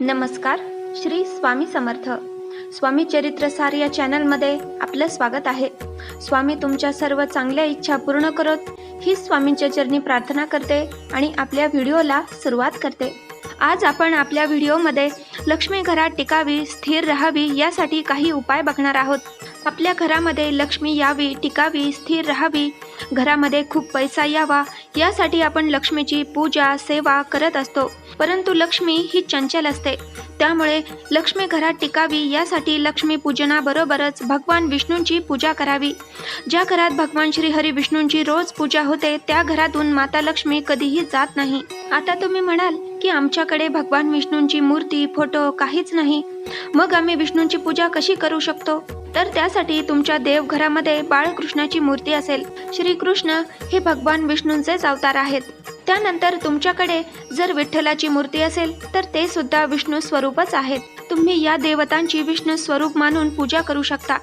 नमस्कार श्री स्वामी समर्थ. स्वामी चरित्रसार या चॅनलमध्ये आपलं स्वागत आहे. स्वामी तुमच्या सर्व चांगल्या इच्छा पूर्ण करत ही स्वामींच्या चरणी प्रार्थना करते आणि आपल्या व्हिडिओला सुरुवात करते. आज आपण आपल्या व्हिडिओमध्ये लक्ष्मी घरात टिकावी स्थिर राहावी यासाठी काही उपाय बघणार आहोत. आपल्या घरामध्ये लक्ष्मी यावी टिकावी स्थिर राहावी. घरामध्ये खूप पैसा यावा यासाठी आपण लक्ष्मीची पूजा सेवा करत असतो. परंतु लक्ष्मी ही चंचल असते. त्यामुळे लक्ष्मी घरात टिकावी यासाठी लक्ष्मी पूजनाबरोबरच भगवान विष्णूंची पूजा करावी. ज्या घरात भगवान श्री हरी विष्णूंची रोज पूजा होते त्या घरातून माता लक्ष्मी कधीही जात नाही. आता तुम्ही म्हणाल की आमच्याकडे भगवान विष्णूंची मूर्ती फोटो काहीच नाही. मग आम्ही विष्णूंची पूजा कशी करू शकतो? तर त्यासाठी तुमच्या देवघरामध्ये बाळकृष्णाची मूर्ती असेल. श्रीकृष्ण हे भगवान विष्णूंचेच अवतार आहेत. त्यानंतर तुमच्याकडे जर विठ्ठलाची मूर्ती असेल तर ते सुद्धा विष्णू स्वरूपच आहेत. तुम्ही या देवतांची विष्णू स्वरूप मानून पूजा करू शकता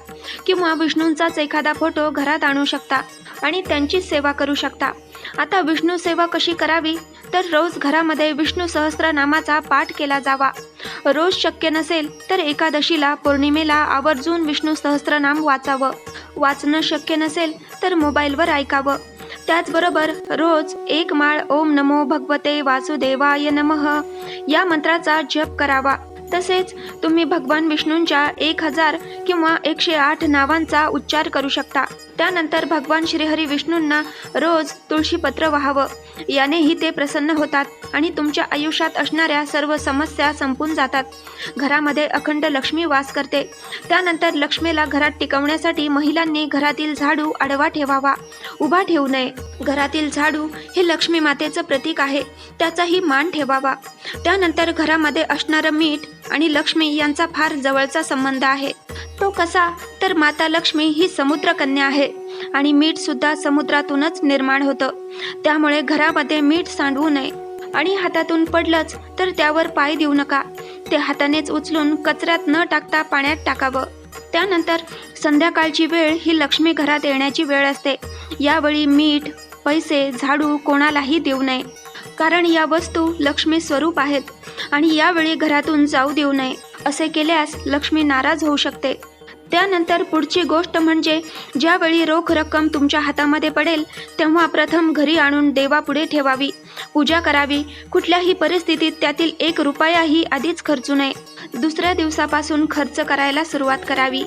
किंवा विष्णूंचाच एखादा फोटो घरात आणू शकता आणि त्यांची सेवा करू शकता. आता विष्णू सेवा कशी करावी? तर रोज घरामध्ये विष्णू सहस्रनामाचा पाठ केला जावा. रोज शक्य नसेल तर एकादशीला पौर्णिमेला आवर्जून विष्णू सहस्रनाम वाचावं. वाचणं शक्य नसेल तर मोबाईलवर ऐकावं. त्याचबरोबर रोज एक माळ ओम नमो भगवते वासुदेवाय नमः या मंत्राचा जप करावा. तसेच तुम्ही भगवान विष्णूंच्या एक हजार किंवा एकशे आठ नावांचा उच्चार करू शकता. त्यानंतर भगवान श्रीहरी विष्णूंना रोज तुळशीपत्र व्हावं. यानेही ते प्रसन्न होतात आणि तुमच्या आयुष्यात असणाऱ्या सर्व समस्या संपून जातात. घरामध्ये अखंड लक्ष्मी वास करते. त्यानंतर लक्ष्मीला घरात टिकवण्यासाठी महिलांनी घरातील झाडू आडवा ठेवावा. उभा ठेवू नये. घरातील झाडू हे लक्ष्मी मातेचं प्रतीक आहे. त्याचाही मान ठेवावा. त्यानंतर घरामध्ये असणारं मीठ आणि लक्ष्मी यांचा फार जवळचा संबंध आहे. तो कसा? तर माता लक्ष्मी ही समुद्रकन्या आहे. आणि मीठ सुद्धा समुद्रातूनच निर्माण होतं. त्यामुळे घरामध्ये मीठ सांडवू नये. आणि हातातून पडलंच तर त्यावर पाय देऊ नका. ते हातानेच उचलून कचऱ्यात न टाकता पाण्यात टाकावं. त्यानंतर संध्याकाळची वेळ ही लक्ष्मी घरात येण्याची वेळ असते. यावेळी मीठ पैसे झाडू कोणालाही देऊ नये. कारण या वस्तू लक्ष्मी स्वरूप आहेत. आणि यावेळी घरातून जाऊ देऊ नये असे केल्यास लक्ष्मी नाराज होऊ शकते. त्यानंतर पुढची गोष्ट म्हणजे ज्यावेळी रोख रक्कम तुमच्या हातामध्ये पडेल तेव्हा प्रथम घरी आणून देवापुढे ठेवावी. पूजा करावी. कुठल्याही परिस्थितीत त्यातील एक रुपयाही आधीच खर्चू नये. दुसऱ्या दिवसापासून खर्च करायला सुरुवात करावी.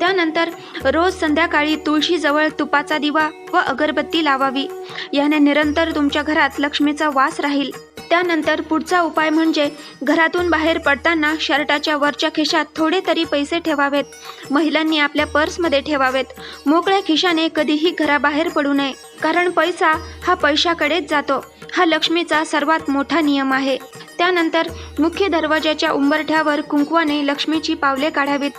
त्यानंतर रोज संध्याकाळी तुळशीजवळ तुपाचा दिवा व अगरबत्ती लावावी. याने निरंतर तुमच्या घरात लक्ष्मीचा वास राहील. त्यानंतर पुढचा उपाय म्हणजे घरातून बाहेर पडताना शर्टाच्या वरच्या खिशात थोडे तरी पैसे ठेवावेत. महिलांनी आपल्या पर्समध्ये ठेवावेत. मोकळ्या खिशाने कधीही घराबाहेर पडू नये कारण पैसा हा पैशाकडेच जातो. हा लक्ष्मीचा सर्वात मोठा नियम आहे. त्यानंतर मुख्य दरवाजाच्या उंबरठ्यावर कुंकवाने लक्ष्मीची पावले काढावीत.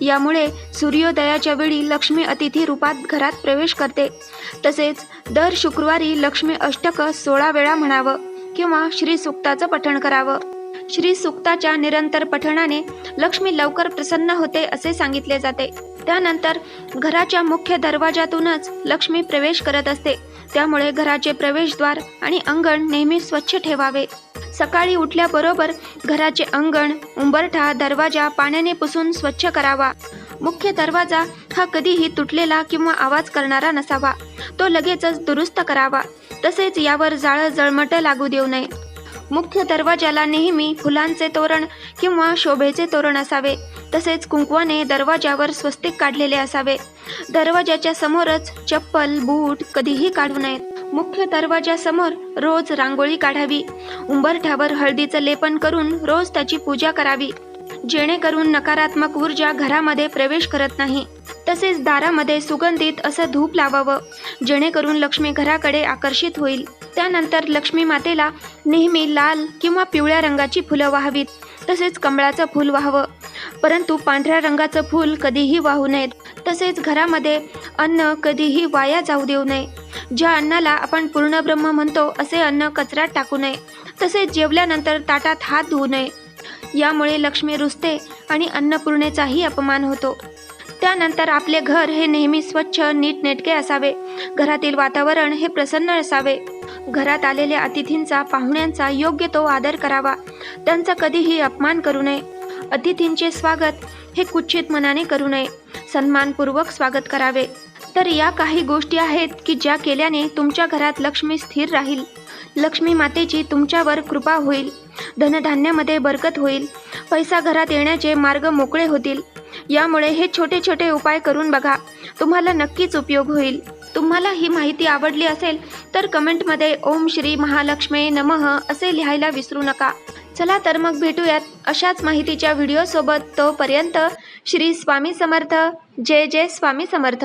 यामुळे सूर्योदयाच्या वेळी लक्ष्मी अतिथी रूपात घरात प्रवेश करते. तसेच दर शुक्रवारी लक्ष्मी अष्टक सोळा वेळा म्हणावं. किंवा श्री सुक्ताचं पठण करावं. श्री सुक्ताच्या निरंतर पठणाने लक्ष्मी लवकर प्रसन्न होते असे सांगितले जाते. त्यानंतर घराच्या मुख्य दरवाजातूनच लक्ष्मी प्रवेश करत असते. त्यामुळे घराचे प्रवेशद्वार आणि अंगण नेहमी स्वच्छ ठेवावे. सकाळी उठल्याबरोबर घराचे अंगण उंबरठा दरवाजा पाण्याने पुसून स्वच्छ करावा. मुख्य दरवाजा हा कधीही तुटलेला किंवा आवाज करणारा नसावा. तो लगेचच दुरुस्त करावा. तसेच यावर जाळं जळमटं लागू देऊ नये. मुख्य दरवाजाला नेहमी फुलांचे तोरण किंवा शोभेचे तोरण असावे. तसेच कुंकवाने दरवाजावर स्वस्तिक काढलेले असावे. दरवाजाच्या समोरच चप्पल बूट कधीही काढू नयेत. मुख्य दरवाजासमोर रोज रांगोळी काढावी. उंबरठ्यावर हळदीचं लेपन करून रोज त्याची पूजा करावी. जेणेकरून नकारात्मक ऊर्जा घरामध्ये प्रवेश करत नाही. तसेच दारामध्ये सुगंधित असं धूप लावावं. जेणेकरून लक्ष्मी घराकडे आकर्षित होईल. त्यानंतर लक्ष्मी मातेला नेहमी लाल किंवा पिवळ्या रंगाची फुलं वाहावीत. तसेच कमळाचं फूल वाहावं. परंतु पांढऱ्या रंगाचं फूल कधीही वाहू नयेत. तसेच घरामध्ये अन्न कधीही वाया जाऊ देऊ नये. ज्या अन्नाला आपण पूर्ण ब्रह्म म्हणतो असे अन्न कचऱ्यात टाकू नये. तसेच जेवल्यानंतर ताटात हात धुवू नये. यामुळे लक्ष्मी रुजते आणि अन्नपूर्णेचाही अपमान होतो. त्यानंतर आपले घर हे नेहमी स्वच्छ नीटनेटके असावे. घरातील वातावरण हे प्रसन्न असावे. घरात आलेल्या अतिथींचा पाहुण्यांचा योग्य तो आदर करावा. त्यांचा कधीही अपमान करू नये. अतिथींचे स्वागत हे कुच्छित मनाने करू नये. सन्मानपूर्वक स्वागत करावे. तर या काही गोष्टी आहेत की ज्या केल्याने तुमच्या घरात लक्ष्मी स्थिर राहील. लक्ष्मी मातेची तुमच्यावर कृपा होईल. धनधान्यामध्ये बरकत होईल. पैसा घरात येण्याचे मार्ग मोकळे होतील. यामुळे हे छोटे छोटे उपाय करून बघा. तुम्हाला नक्कीच उपयोग होईल. तुम्हाला ही माहिती आवडली असेल तर कमेंटमध्ये ओम श्री महालक्ष्मी नमः असे लिहायला विसरू नका. चला तर मग भेटूयात अशाच माहितीच्या व्हिडिओसोबत तोपर्यंत श्री स्वामी समर्थ. जय जय स्वामी समर्थ.